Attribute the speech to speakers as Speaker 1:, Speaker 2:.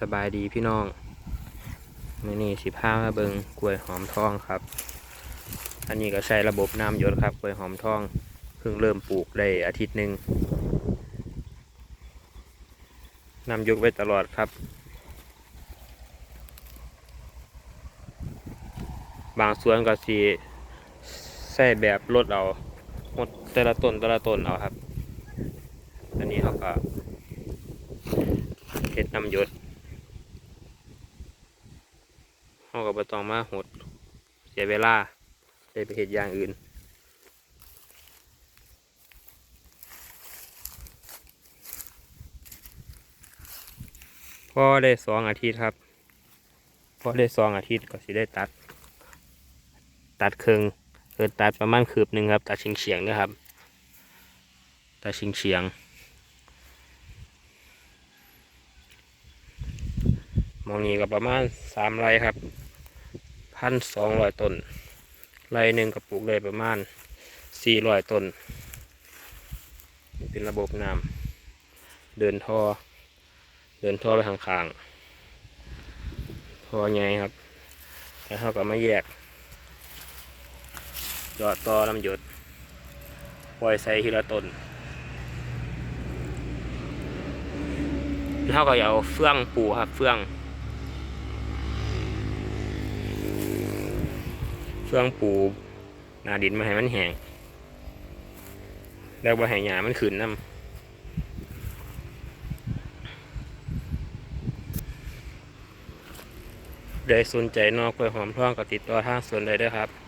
Speaker 1: สบายดีพี่น้องมื่อนี้สิพามาเบิงกล้วยหอมทองครับ อันนี้ก็ใช้ระบบน้ำหยศครับกล้วยหอมทองเพิ่งเริ่มปลูกได้อาทิตย์หนึ่งน้ำยศไว้ตลอดครับ บางส่วนก็สีใส่แบบลดเอาหมดแต่ละต้นแต่ละต้นเอาครับ อันนี้เขาก็เห็ดน้ำยศ เขาก็บ่ต้องมาหดเสียเวลาได้ไปเห็ดอย่างอื่นพอได้สองอาทิตย์ครับพอได้สองอาทิตย์ก็สิได้ตัด ตัดครึ่งเออตัดประมาณคืบหนึ่งครับ ตัดเฉียงเฉียงๆนะครับ ตัดเฉียงเฉียงมองนี้ก็ประมาณสามไรครับ พันสองร้อยต้นไรหนึ่งก็ปลูกได้ประมาณสี่ร้อยต้นนี่เป็นระบบน้ำเดินท่อ เดินท่อไปข้างๆท่อใหญ่ครับแล้วเขาก็มาแยกหยอดต่อลำหยดปล่อยใส่ทีละต้นแล้วเขาก็เอาเฟื่องปูครับเฟื่อง เฟื่องปูนาดินมาให้มันแห้งแล้วบ่ให้หยามันขึ้นน้ำใดสนใจนอกกล้วยหอมทองก็ติดต่อทางสวนได้ด้วยครับ